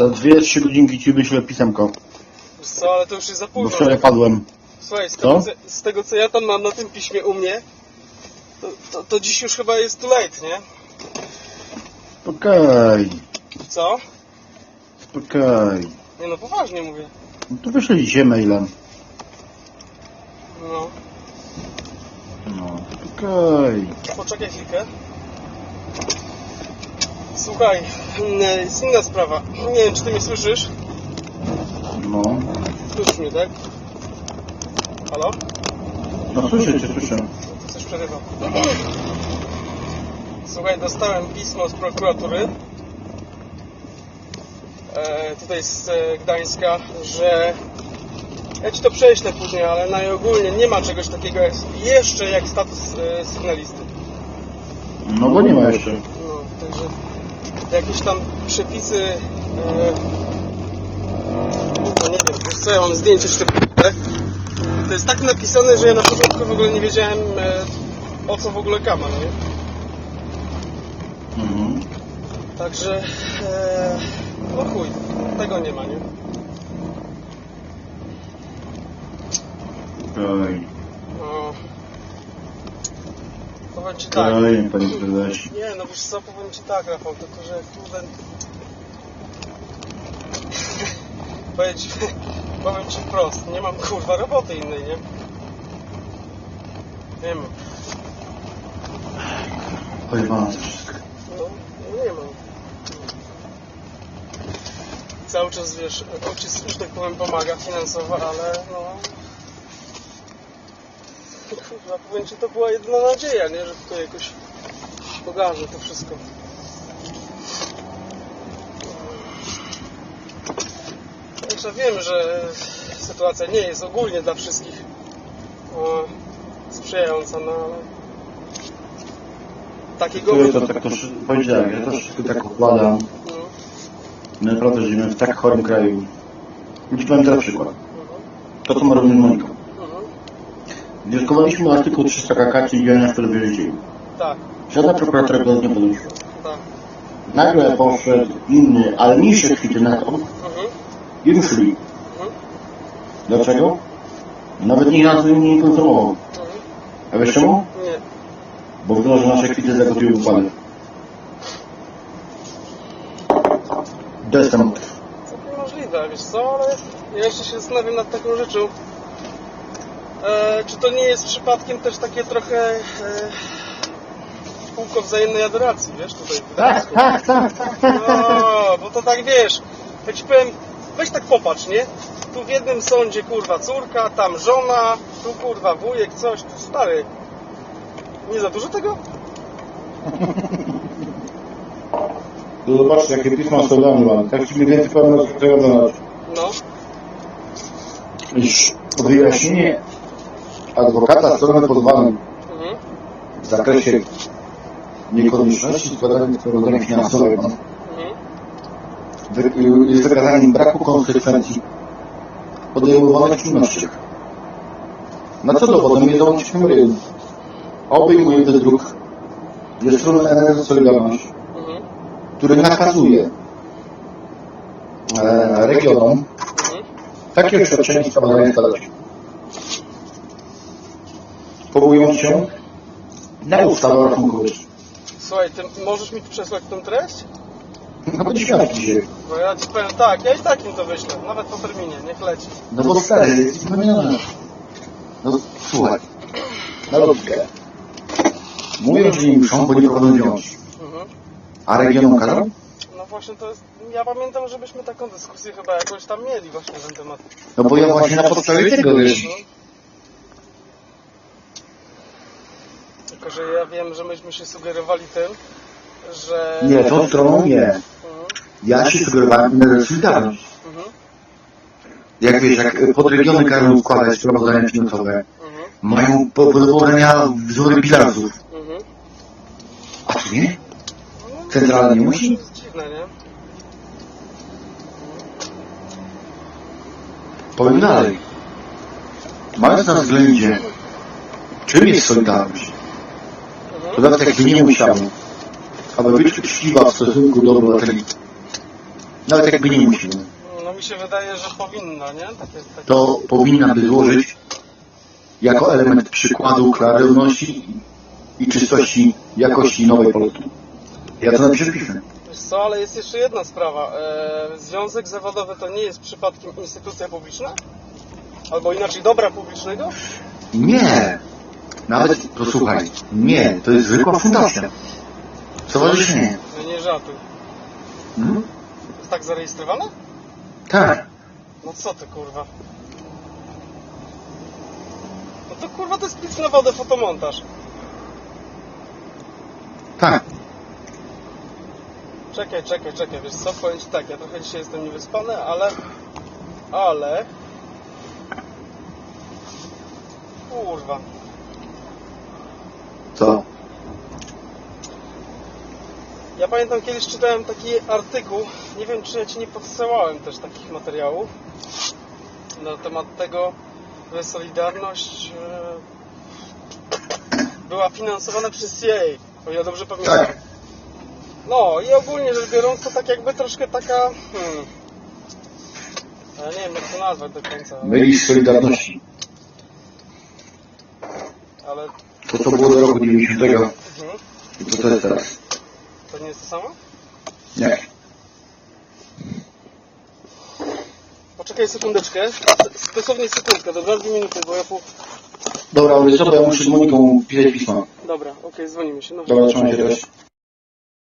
Za dwie, trzy godzinki ci wyślę pisemko. Wiesz co, ale to już jest za Bo późno. wczoraj padłem. Słuchaj, z Co? tego, co, z tego co ja tam mam na tym piśmie u mnie, to, to, to dziś już chyba jest too late, nie? Spokoj. Co? Spokoj. Nie no, poważnie mówię. No to wyślę dzisiaj mailem. No, No, spokoj. poczekaj chwilkę. Słuchaj, mm, jest inna sprawa. Nie wiem, czy ty mnie słyszysz? No. Słyszysz mnie, tak? Halo? No słyszę cię, słyszę. Coś przerywa. Słuchaj, dostałem pismo z prokuratury. E, tutaj z e, Gdańska, że ja ci to prześlę później, ale najogólnie nie ma czegoś takiego jak, jeszcze jak status e, sygnalisty. No bo nie ma jeszcze. No, także jakieś tam przepisy. E, no nie wiem, co, ja mam zdjęcie jeszcze. tak? To jest tak napisane, że ja na początku w ogóle nie wiedziałem e, o co w ogóle kaman, nie? Mhm. Także e, no chuj, tego nie ma, nie? Spokoj. No. Powiem ci tak. Spokojnie, panie prezesie. Nie, no wiesz co, powiem ci tak, Rafał, tylko że kurde... powiem ci, powiem ci wprost, nie mam kurwa roboty innej, nie? Nie mam, Pojebane to wszystko. no, no nie mam. Cały czas, wiesz, ojciec, że tak powiem, pomaga finansowo, ale no... Kurwa, powiem ci, to była jedyna nadzieja, nie? Że tutaj jakoś pogarzę to wszystko. Jeszcze wiem, że sytuacja nie jest ogólnie dla wszystkich o, sprzyjająca, no ale takiego... Ja to tak to powiedziałem, ja to wszystko tak układam. No, My naprawdę żyjemy w tak chorym kraju. Ci powiem teraz przykład. To co ma robić Monika. Wnioskowaliśmy artykuł 300 KK, czyli działania w telewizji dzieci. Tak, Żadna prokuratura go nie podnosiła. tak. Nagle poszedł inny, ale niższy kwity na to Mhm, i ruszyli. mhm, Dlaczego? Nawet nikt nas nie informował. mhm. A wiesz czemu? Nie. Bo wygląda, że nasze kwity zagotują upadek. Temat. Całkiem możliwe, wiesz co, ale ja jeszcze się zastanawiam nad taką rzeczą. E, czy to nie jest przypadkiem też takie trochę e, kółko wzajemnej adoracji, wiesz, tutaj w Tak, Gdańsku? tak, tak. No, bo to tak wiesz, ja ci powiem, weź tak popatrz, nie? Tu w jednym sądzie kurwa córka, tam żona, tu kurwa wujek, coś, tu stary. Nie za dużo tego? To zobaczcie, jakie pisma są dla mnie. Tak ci mniej więcej powiem, co ja do nas. No, Iż wyjaśnienie adwokata strony pozwanym mhm, w zakresie niekonieczności składania sprawozdania finansowego mhm, jest wykazaniem braku konsekwencji podejmowanych czynnościach. Na co dowodem jest załącznik numer 1. Obejmuje wydruk ze strony NRS Solidarność, mhm, który nakazuje e, regionom takie oświadczenie z badania składać. Powołując się na ustawę wyższym. Słuchaj, ty możesz mi przesłać tę treść? No bo się. Bo ja ci powiem tak, ja i tak im to wyślę, nawet po terminie, niech leci. No bo stary, jest wymienione. No słuchaj, na logikę. Mówią, że nie muszą, bo nie prowadzą działalności. Mhm. A regionom każą? No właśnie to jest, ja pamiętam, żebyśmy taką dyskusję chyba jakąś tam mieli właśnie na ten temat. No bo ja właśnie na podstawie tego, wiesz, No. Tylko, że ja wiem, że myśmy się sugerowali tym, że... nie, tą stroną nie. Mhm. Ja się sugerowałem na Solidarność. Mhm. Jak wiesz, jak podregiony każą składać sprawozdania finansowe, Mhm. mają po- do powołania wzory bilansów. Mhm. A tu nie? No, Centralnie musi? To jest dziwne, nie? Powiem dalej. Mając na względzie, czym jest Solidarność, Dodatek by nie musiał, aby być uczciwa w stosunku do obywateli. Nawet jakby nie musiał. No mi się wydaje, że powinna, nie? Takie, takie... To powinna by złożyć jako element przykładu klarowności i czystości jakości nowej polotu. Ja to napiszę. Wiesz co, ale jest jeszcze jedna sprawa. E, związek zawodowy to nie jest przypadkiem instytucja publiczna? Albo inaczej dobra publicznego? Nie. Nawet, posłuchaj, nie, to jest zwykła fundacja. Stowarzyszenie. No nie żartuj. Mhm. Jest tak zarejestrowane? Tak. No co ty kurwa? No to kurwa to jest pic na wodę fotomontaż. Tak. Czekaj, czekaj, czekaj, wiesz co, powiem ci tak, ja trochę dzisiaj jestem niewyspany, ale... Ale... Kurwa. Co? Ja pamiętam kiedyś czytałem taki artykuł, nie wiem czy ja Ci nie podsyłałem też takich materiałów na temat tego, że Solidarność e, była finansowana przez CIA, o ja dobrze pamiętam. Tak. No i ogólnie rzecz biorąc to tak jakby troszkę taka, hmm, ja nie wiem jak to nazwać do końca, Mylisz Solidarności. ale To co było do roku 90 mhm, i to co jest teraz. to nie jest to samo? Nie. Poczekaj sekundeczkę, dosłownie sekundkę, dobra, dwie minuty, bo ja po... Dobra, ale co, bo ja muszę z Moniką pisać pisma. Dobra, okej, dzwonimy się, no. Dobra, trzymaj się też.